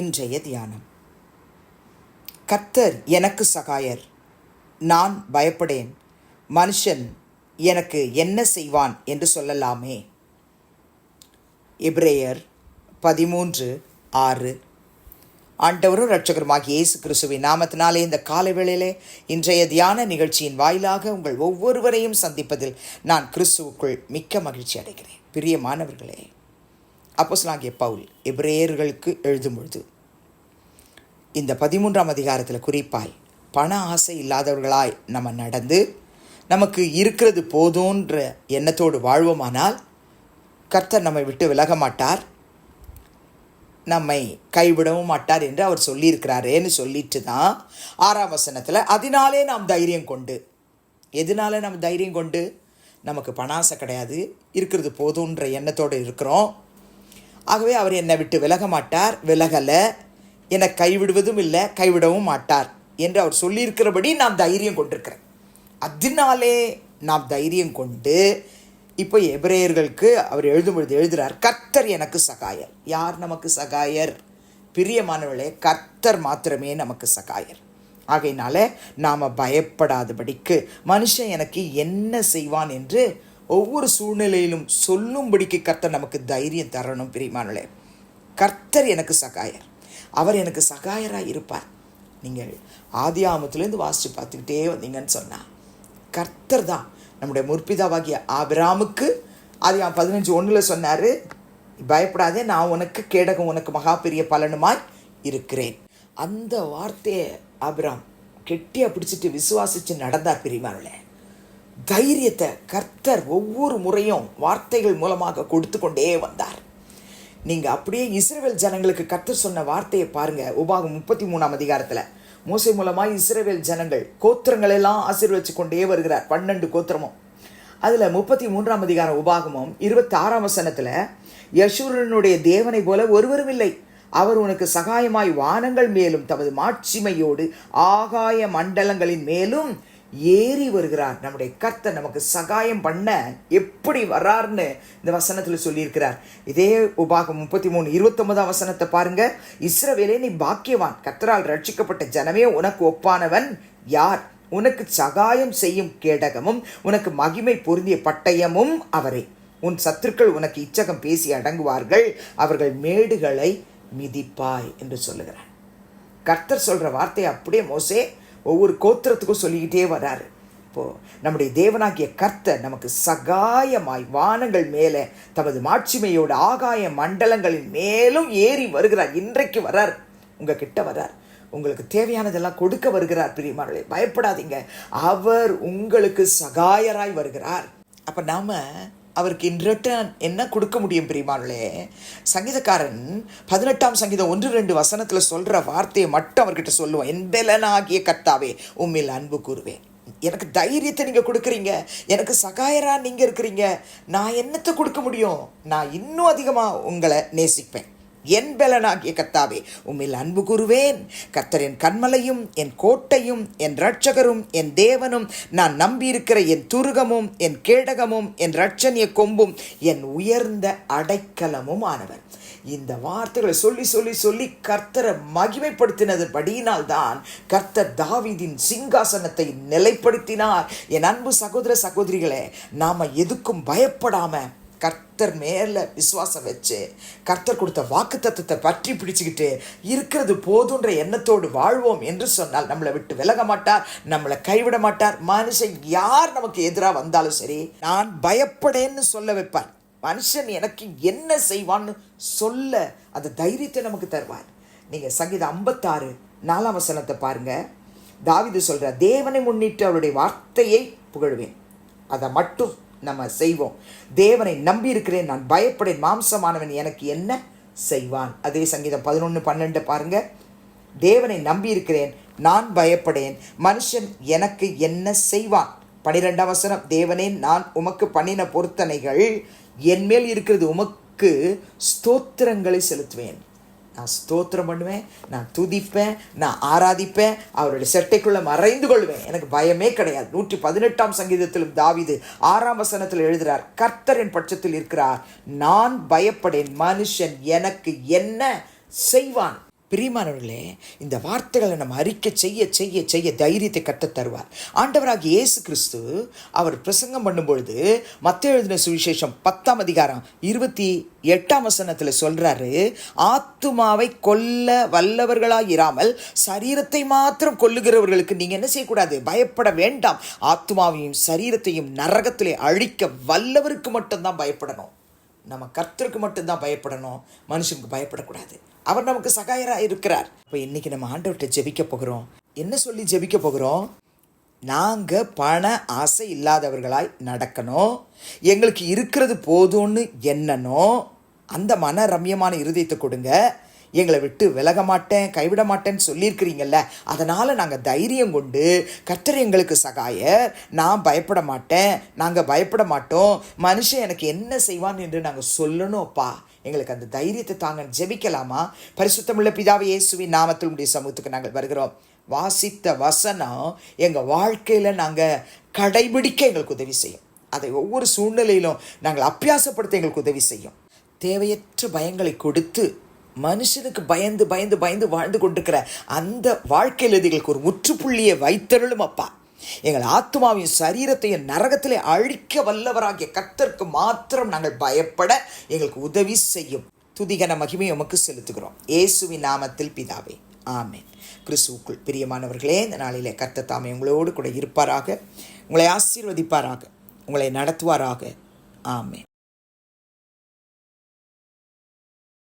இன்றைய தியானம். கர்த்தர் எனக்கு சகாயர். நான் பயப்படேன். மனுஷன் எனக்கு என்ன செய்வான் என்று சொல்லலாமே. இப்ரேயர் பதிமூன்று ஆறு. ஆண்டவரும் இரட்சகருமாகிய இயேசு கிறிஸ்துவின் நாமத்தினாலே இந்த காலை வேளையிலே இன்றைய தியான நிகழ்ச்சியின் வாயிலாக உங்கள் ஒவ்வொருவரையும் சந்திப்பதில் நான் கிறிஸ்துவுக்குள் மிக்க மகிழ்ச்சி அடைகிறேன். பிரியமானவர்களே அப்போஸ்லாகிய பவுல் எபிரேயர்களுக்கு எழுதும் பொழுது இந்த பதிமூன்றாம் அதிகாரத்தில் குறிப்பாய் பண ஆசை இல்லாதவர்களாய் நம்ம நடந்து நமக்கு இருக்கிறது போதுன்ற எண்ணத்தோடு வாழ்வோமானால் கர்த்தர் நம்மை விட்டு விலக மாட்டார் நம்மை கைவிடவும் மாட்டார் என்று அவர் சொல்லியிருக்கிறாரேன்னு சொல்லிட்டு தான் ஆறாம் வசனத்தில் அதனாலே நாம் தைரியம் கொண்டு. எதனால நம்ம தைரியம் கொண்டு? நமக்கு பணாசை கிடையாது இருக்கிறது போதுன்ற எண்ணத்தோடு இருக்கிறோம். ஆகவே அவர் என்னை விட்டு விலக மாட்டார் விலகலை. என்னை கைவிடுவதும் இல்லை கைவிடவும் மாட்டார் என்று அவர் சொல்லியிருக்கிறபடி நான் தைரியம் கொண்டிருக்கிறேன். அதனாலே நாம் தைரியம் கொண்டு இப்போ எபிரேயர்களுக்கு அவர் எழுதும் பொழுது எழுதுகிறார் கர்த்தர் எனக்கு சகாயர். யார் நமக்கு சகாயர்? பிரியமானவர்களே கர்த்தர் மாத்திரமே நமக்கு சகாயர். ஆகையினால நாம் பயப்படாதபடிக்கு மனுஷன் எனக்கு என்ன செய்வான் என்று ஒவ்வொரு சூழ்நிலையிலும் சொல்லும்படிக்கு கர்த்தர் நமக்கு தைரியம் தரணும் பிரிமானே கர்த்தர் எனக்கு சகாயர். அவர் எனக்கு சகாயராக இருப்பார். நீங்கள் ஆதி ஆமத்துலேருந்து வாசித்து பார்த்துக்கிட்டே வந்தீங்கன்னு சொன்னால் கர்த்தர் தான் நம்முடைய முற்பிதாவாகிய ஆபிராமுக்கு ஆதி பதினஞ்சு ஒன்றில் சொன்னார் பயப்படாதே நான் உனக்கு கேடகம் உனக்கு மகா பெரிய பலனுமாய் இருக்கிறேன். அந்த வார்த்தையை ஆபிராம் கெட்டியாக பிடிச்சிட்டு விசுவாசித்து நடந்தார் பிரிவாங்களே தைரியத்தை கர்த்தர் ஒவ்வொரு முறையும் வார்த்தைகள் மூலமாக கொடுத்து கொண்டே வந்தார். நீங்கள் அப்படியே இஸ்ரேல் ஜனங்களுக்கு கர்த்தர் சொன்ன வார்த்தையை பாருங்கள் உபாகம் முப்பத்தி மூணாம் அதிகாரத்தில். மோசை மூலமாக இஸ்ரேல் ஜனங்கள் கோத்திரங்கள் எல்லாம் ஆசீர்வச்சு கொண்டே வருகிறார் பன்னெண்டு கோத்திரமும். அதில் முப்பத்தி மூன்றாம் அதிகாரம் உபாகமும் இருபத்தி ஆறாம் வசனத்தில் யசூரனுடைய தேவனை போல ஒருவரும் இல்லை. அவர் உனக்கு சகாயமாய் வானங்கள் மேலும் தமது மாட்சிமையோடு ஆகாய மண்டலங்களின் மேலும் ஏறி வருகிறார். நம்முடைய கர்த்தர் நமக்கு சகாயம் பண்ண எப்படி வர்றார்னு இந்த வசனத்தில் சொல்லியிருக்கிறார். இதே உபாகம் முப்பத்தி மூணு இருபத்தொன்பதாம் வசனத்தை பாருங்க. இஸ்ரவேலே நீ பாக்கியவான். கர்த்தரால் ரட்சிக்கப்பட்ட ஜனமே உனக்கு ஒப்பானவன் யார்? உனக்கு சகாயம் செய்யும் கேடகமும் உனக்கு மகிமை பொருந்திய பட்டயமும் அவரே. உன் சத்துருக்கள் உனக்கு இச்சகம் பேசி அடங்குவார்கள். அவர்கள் மேடுகளை மிதிப்பாய் என்று சொல்லுகிறார். கர்த்தர் சொல்ற வார்த்தை அப்படியே மோசே ஒவ்வொரு கோத்திரத்துக்கும் சொல்லிக்கிட்டே வராரு. இப்போ நம்முடைய தேவனாகிய கர்த்தர் நமக்கு சகாயமாய் வானங்கள் மேலே தமது மாட்சிமையோட ஆகாய மண்டலங்களின் மேலும் ஏறி வருகிறார். இன்றைக்கு வரார். உங்ககிட்ட வரார். உங்களுக்கு தேவையானதெல்லாம் கொடுக்க வருகிறார். பிரியமானே பயப்படாதீங்க. அவர் உங்களுக்கு சகாயராய் வருகிறார். அப்போ நாம் அவருக்கு இன் ரிட்டர்ன் என்ன கொடுக்க முடியும் பிரியமானே சங்கீதக்காரன் பதினெட்டாம் சங்கீதம் ஒன்று ரெண்டு வசனத்தில் சொல்கிற வார்த்தையை மட்டும் அவர்கிட்ட சொல்லுவோம் என்பலனாகிய கத்தாவே உண்மையில் அன்பு கூறுவேன். எனக்கு தைரியத்தை நீங்கள் கொடுக்குறீங்க. எனக்கு சகாயராக நீங்கள் இருக்கிறீங்க. நான் என்னத்தை கொடுக்க முடியும்? நான் இன்னும் அதிகமாக உங்களை நேசிப்பேன். என் பலனாகிய கர்த்தாவே உம்மில் அன்பு கூறுவேன். கத்தரின் கண்மலையும் என் கோட்டையும் என் ரட்சகரும் என் தேவனும் நான் நம்பியிருக்கிற என் துருகமும் என் கேடகமும் என் ரட்சணிய கொம்பும் என் உயர்ந்த அடைக்கலமும் ஆனவர். இந்த வார்த்தைகளை சொல்லி சொல்லி சொல்லி கர்த்தரை மகிமைப்படுத்தினது படியினால்தான் கர்த்தர் தாவிதின் சிங்காசனத்தை நிலைப்படுத்தினார். என் அன்பு சகோதர சகோதரிகளே நாம் எதுக்கும் பயப்படாமல் கர்த்தர் மேலே விசுவாசம் வச்சு கர்த்தர் கொடுத்த வாக்கு தத்துவத்தை பற்றி பிடிச்சிக்கிட்டு இருக்கிறது போதுன்ற எண்ணத்தோடு வாழ்வோம் என்று சொன்னால் நம்மளை விட்டு விலக மாட்டார் நம்மளை கைவிட மாட்டார். மனுஷன் யார் நமக்கு எதிராக வந்தாலும் சரி நான் பயப்படேன்னு சொல்ல வைப்பார். மனுஷன் எனக்கு என்ன செய்வான்னு சொல்ல அந்த தைரியத்தை நமக்கு தருவார். நீங்கள் சங்கீதம் ஐம்பத்தாறு நாலாம் வசனத்தை பாருங்க. தாவிது சொல்கிற தேவனை முன்னிட்டு அவருடைய வார்த்தையை புகழுவேன். அதை மட்டும் நம்ம செய்வோம். தேவனை நம்பி இருக்கிறேன் நான் பயப்படேன் மாம்சமானவன் எனக்கு என்ன செய்வான்? அதே சங்கீதம் பதினொன்று பன்னெண்டு பாருங்க. தேவனை நம்பி இருக்கிறேன் நான் பயப்படேன் மனுஷன் எனக்கு என்ன செய்வான்? பனிரெண்டாம் வசனம் தேவனே நான் உமக்கு பண்ணின பொருத்தனைகள் என்மேல் இருக்கிறது உமக்கு ஸ்தோத்திரங்களை செலுத்துவேன். நான் ஸ்தோத்திரம் பண்ணுவேன் நான் துதிப்பேன் நான் ஆராதிப்பேன் அவருடைய செட்டைக்குள்ள மறைந்து கொள்வேன். எனக்கு பயமே கிடையாது. நூற்றி பதினெட்டாம் சங்கீதத்திலும் தாவிது ஆறாம் வசனத்தில் எழுதுகிறார் கர்த்தரின் பட்சத்தில் இருக்கிறார். நான் பயப்படேன். மனுஷன் எனக்கு என்ன செய்வான்? பிரியமானவர்களே இந்த வார்த்தைகளை நம்ம அறிக்கை செய்ய செய்ய செய்ய தைரியத்தை கற்றுத் தருவார். ஆண்டவராக இயேசு கிறிஸ்து அவர் பிரசங்கம் பண்ணும்பொழுது மத்திய எழுதின சுவிசேஷம் பத்தாம் அதிகாரம் இருபத்தி எட்டாம் வசனத்தில் சொல்கிறாரு ஆத்துமாவை கொல்ல வல்லவர்களாக இராமல் சரீரத்தை மாத்திரம் கொல்லுகிறவர்களுக்கு நீங்கள் என்ன செய்யக்கூடாது? பயப்பட வேண்டாம். ஆத்துமாவையும் சரீரத்தையும் நரகத்திலே அழிக்க வல்லவருக்கு மட்டும்தான் பயப்படணும். நம்ம கர்த்தருக்கு மட்டும்தான் பயப்படணும் மனுஷனுக்கு பயப்படக்கூடாது. அவர் நமக்கு சகாயராக இருக்கிறார். இப்போ இன்னைக்கு நம்ம ஆண்டவர்கிட்ட ஜெபிக்க போகிறோம். என்ன சொல்லி ஜெபிக்க போகிறோம்? நாங்கள் பண ஆசை இல்லாதவர்களாய் நடக்கணும். எங்களுக்கு இருக்கிறது போதும்னு எண்ணணும். அந்த மன ரம்யமான இருதயத்தை கொடுங்க. எங்களை விட்டு விலக மாட்டேன் கைவிட மாட்டேன்னு சொல்லியிருக்கிறீங்கல்ல அதனால் நாங்கள் தைரியம் கொண்டு கர்த்தர் எங்களுக்கு சகாயர். நான் பயப்பட மாட்டேன் நாங்கள் பயப்பட மாட்டோம். மனுஷன் எனக்கு என்ன செய்வான் என்று நாங்கள் சொல்லணும்ப்பா எங்களுக்கு அந்த தைரியத்தை தாங்க ஜெபிக்கலாமா? பரிசுத்தமுள்ள பிதாவை இயேசுவின் நாமத்தில் உடைய சமூகத்துக்கு நாங்கள் வருகிறோம். வாசித்த வசனம் எங்கள் வாழ்க்கையில் நாங்கள் கடைபிடிக்க எங்களுக்கு உதவி செய்யும். அதை ஒவ்வொரு சூழ்நிலையிலும் நாங்கள் அப்பியாசப்படுத்த எங்களுக்கு உதவி செய்யும். தேவையற்ற பயங்களை கொடுத்து மனுஷனுக்கு பயந்து பயந்து பயந்து வாழ்ந்து கொண்டிருக்கிற அந்த வாழ்க்கையில் எங்களுக்கு ஒரு முற்றுப்புள்ளியை வைத்தருளும் அப்பா. எங்கள் ஆத்மாவையும் சரீரத்தையும் நரகத்திலே அழிக்க வல்லவராகிய கத்தருக்கு மாத்திரம் நாங்கள் பயப்பட எங்களுக்கு உதவி செய்யும். துதிகன மகிமை உமக்கு செலுத்துகிறோம். இயேசுவின் நாமத்தில் பிதாவே. ஆமேன். கிறிஸ்துவுக்குள் பிரியமானவர்களே இந்த நாளிலே கத்த தாமே உங்களோடு கூட இருப்பாராக. உங்களை ஆசீர்வதிப்பாராக. உங்களை நடத்துவாராக. ஆமென்.